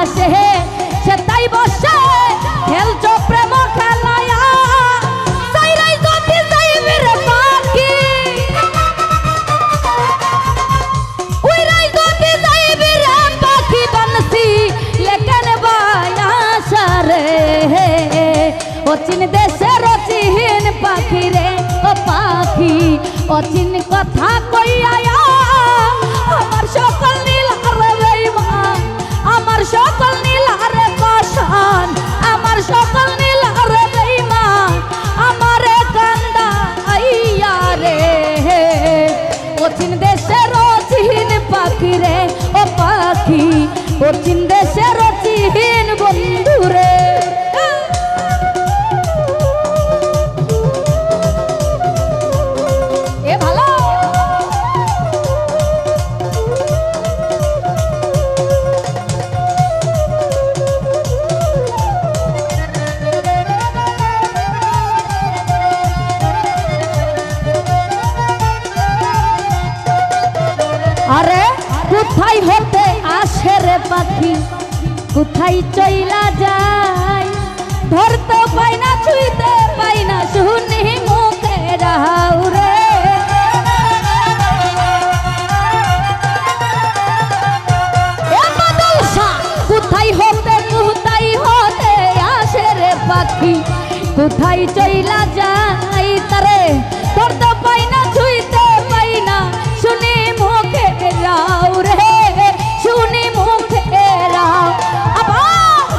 তাহাইয়া সে তাই বসে। খেলছ প্রেম খেলায়া। অচিন দেশের অচিন পাখি রে ও পাখি, অচিন কথা কইয়া সকল নীল আরে বেইমান আমারে কান্দা আইয়া রে। অচিন দেশের অচিন পাখি রে কোথায় হতে আসে রে পাখি? কোথায় চইলা যায়? ধরতে পাই না, ছুঁইতে পাই না, শুনি মুখে রাও রে। কোথায় হতে কোথায় হতে আসে রে পাখি? কোথায় চইলা যাই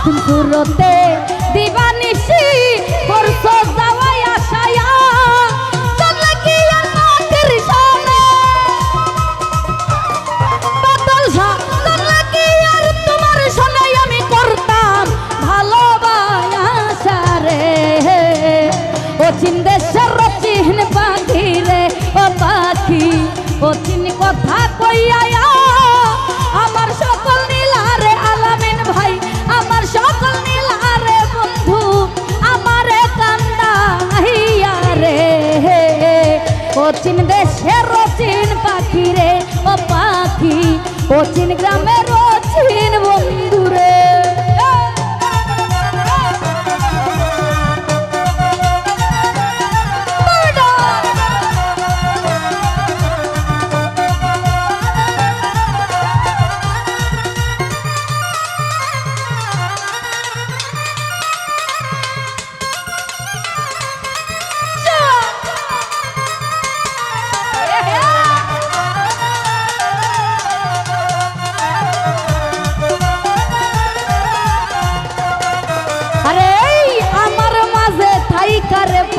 সুরতে দিবানিসি করছ যাওয়াই আশায়া। চলে ও চিন দেশের চিন পাখি রে, ও পাখি। অচিন চিন গ্রামের ও চিন বন্ধু রে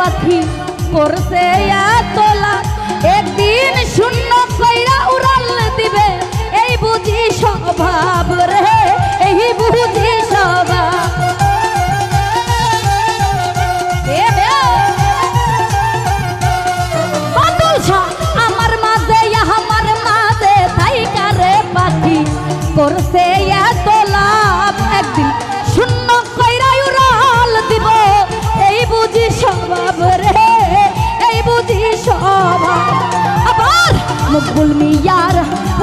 পাখি করছে তোলা। একদিন শূন্য কইরা উড়াল দিবে। এই বুঝি স্বভাব রে, এই বুঝি স্বভাব। আমার মাঝে আমার মাঝে থাইকারে পাখি করছে এত লাভ একদিন বুলবুল মিয়ার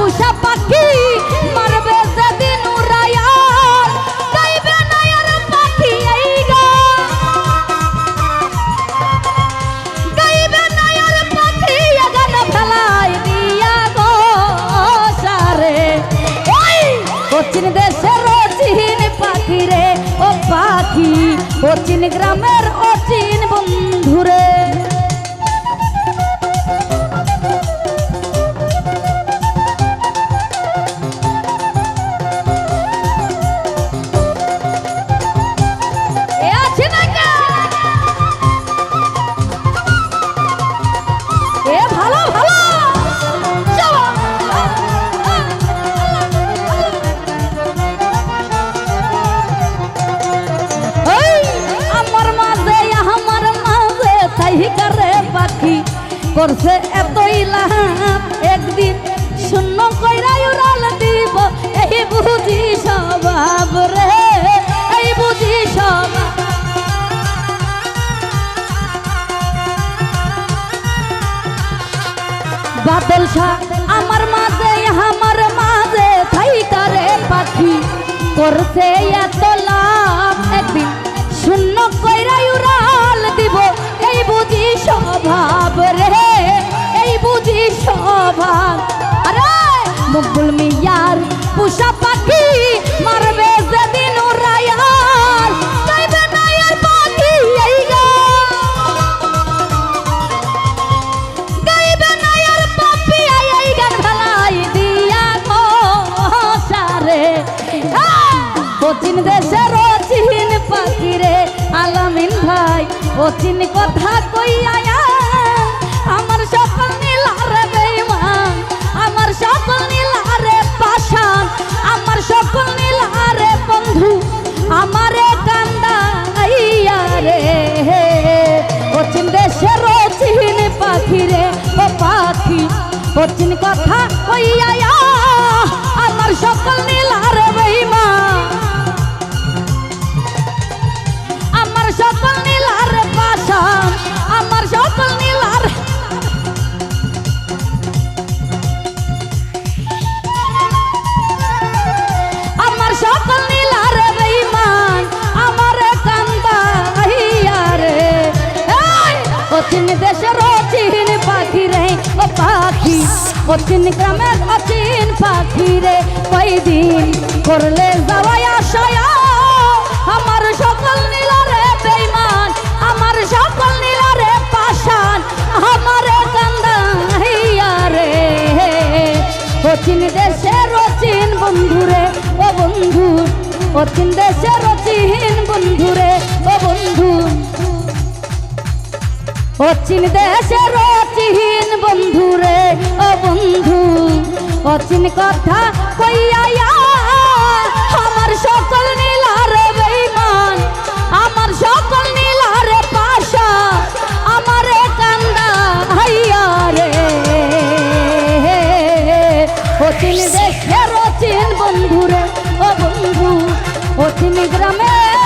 উষা পাখি মারবে যেদিন উড়াইয়ার। গাইবে না আর পাখি এই গাইবে না আর পাখি ও পাখি। বন্ধু করছে এতই লাভ একদিন শূন্য কইরাই উড়াল দিব। এই বুঝি স্বভাব রে, এই বুঝি স্বভাব। বাদল শাহ আমার মাঝে আমার মাঝে থাই করে পাখি করছে পুষা পাখি মারবে যেদিন উড়াইয়ার গাইবে না আর পাখি এই গাইবে না আর পাপি আই গান ভালাই দিয়া গো সারে অচিন দেশের অচিন পাখি রে আলামিন ভাই, অচিন কথা কইয়া আমার সকল নীলারে বন্ধু আমারে অচিন পাখি রে, ও পাখি। অচিন গ্রামের অচিন পাখি রে, কয়দিন করলে যাওয়াই আশায়া? আমার সকল নীলারে বেইমান আমার সকল নীলারে পাশান আমার কান্দা রে। অচিন বন্ধুরে ও বন্ধু বন্ধুরে অচিন দেশের অচিহীন বন্ধু রে, ও বন্ধু, অচিন কথা কইয়া আমার সকল নীলার বেমান আমার সকল নীলার পাশা, আমার কান্দা হাইয়া রে। অচিন দেশের অচিন বন্ধু রে, ও বন্ধু, অচিন গ্রামের